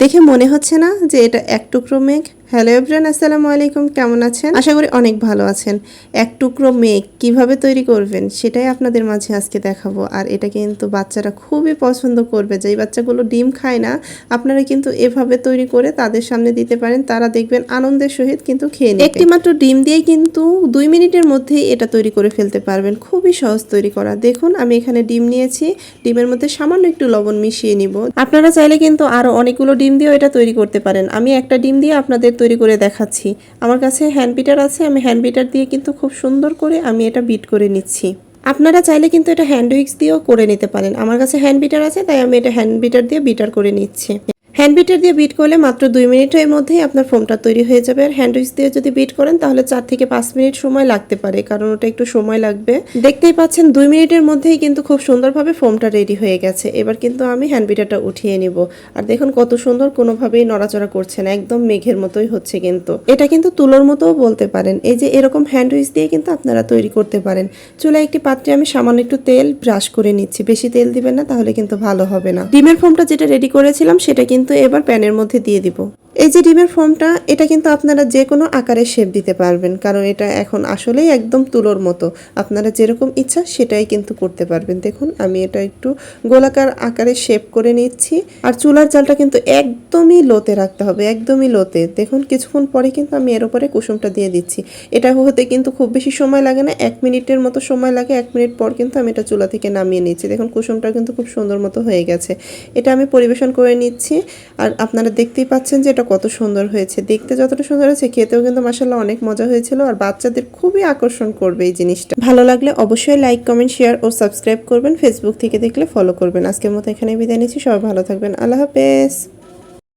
দেখে মনে হচ্ছে না যে এটা এক টুকরো মেঘ। হ্যালো এভরান আসসালামু আলাইকুম, কেমন আছেন? আশা করি অনেক ভালো আছেন। এক টুকরো মেঘ কীভাবে তৈরি করবেন সেটাই আপনাদের মাঝে আজকে দেখাবো। আর এটা কিন্তু বাচ্চারা খুবই পছন্দ করবে। যেই বাচ্চাগুলো ডিম খায় না, আপনারা কিন্তু এভাবে তৈরি করে তাদের সামনে দিতে পারেন। তারা দেখবেন আনন্দের সহিত কিন্তু খেয়ে নেবে। একটি মাত্র ডিম দিয়েই কিন্তু দুই মিনিটের মধ্যেই এটা তৈরি করে ফেলতে পারবেন। খুবই সহজ তৈরি করা। দেখুন, আমি এখানে ডিম নিয়েছি। ডিমের মধ্যে সামান্য একটু লবণ মিশিয়ে নিব। আপনারা চাইলে কিন্তু আরও অনেকগুলো ডিম দিয়েও এটা তৈরি করতে পারেন। আমি একটা ডিম দিয়ে আপনাদের তৈরি করে দেখাচ্ছি। আমার কাছে হ্যান্ড বিটার আছে, আমি হ্যান্ড বিটার দিয়ে কিন্তু খুব সুন্দর করে আমি এটা বিট করে নিচ্ছি। আপনারা চাইলে কিন্তু এটা হ্যান্ড উইক্স দিয়েও করে নিতে পারেন। আমার কাছে হ্যান্ড বিটার আছে, তাই আমি এটা হ্যান্ড বিটার দিয়ে বিটার করে নিচ্ছি। হ্যান্ড বিটার দিয়ে বিট করলে মাত্র দুই মিনিটের মধ্যেই আপনার ফোমটা তৈরি হয়ে যাবে। আর হ্যান্ড দিয়ে যদি বিট করেন, তাহলে চার থেকে পাঁচ মিনিট সময় লাগতে পারে, কারণ ওটা একটু সময় লাগবে। দেখতেই পাচ্ছেন, দুই মিনিটের মধ্যেই কিন্তু খুব সুন্দরভাবে ফোমটা রেডি হয়ে গেছে। এবার কিন্তু আমি হ্যান্ড বিটারটা উঠিয়ে নিব। আর দেখুন, কত সুন্দর কোনোভাবেই নড়াচড়া করছে না, একদম মেঘের মতোই হচ্ছে কিন্তু। এটা কিন্তু তুলোর মতোও বলতে পারেন। এই যে এরকম হ্যান্ড উইক্স দিয়ে কিন্তু আপনারা তৈরি করতে পারেন। চুলায় একটি পাত্রে আমি সামান্য একটু তেল ব্রাশ করে নিচ্ছি। বেশি তেল দিবেন না, তাহলে কিন্তু ভালো হবে না। ডিমের ফোমটা যেটা রেডি করেছিলাম, সেটা কিন্তু এবার প্যানের মধ্যে দিয়ে দিব। এই যে ডিমের ফোমটা এটা কিন্তু আপনারা যে কোনো আকারে শেপ দিতে পারবেন, কারণ এটা এখন আসলেই একদম তুলোর মতো। আপনারা যেরকম ইচ্ছা সেটাই কিন্তু করতে পারবেন। দেখুন, আমি এটা একটু গোলাকার আকারে শেপ করে নিচ্ছি। আর চুলার জালটা কিন্তু একদমই লোতে রাখতে হবে, একদমই লোতে। দেখুন, কিছুক্ষণ পরে কিন্তু আমি এর উপরে কুসুমটা দিয়ে দিচ্ছি। এটা হতে কিন্তু খুব বেশি সময় লাগে না, এক মিনিটের মতো সময় লাগে, এক মিনিট পর কিন্তু আমি এটা চুলা থেকে নামিয়ে নিচ্ছি। দেখুন, কুসুমটা কিন্তু খুব সুন্দর মতো হয়ে গেছে। এটা আমি পরিবেশন করে নিচ্ছি। আর আপনারা দেখতেই পাচ্ছেন যে এটা কত সুন্দর হয়েছে। দেখতে যতটা সুন্দর হয়েছে, খেতেও কিন্তু মাসাল্লাহ অনেক মজা হয়েছিল আর বাচ্চাদের খুবই আকর্ষণ করবে এই জিনিসটা। ভালো লাগলে অবশ্যই লাইক, কমেন্ট, শেয়ার ও সাবস্ক্রাইব করবেন। ফেসবুক থেকে দেখলে ফলো করবেন। আজকের মতো এখানে বিদায় নিচ্ছি। সবাই ভালো থাকবেন। আল্লাহ হাফেজ।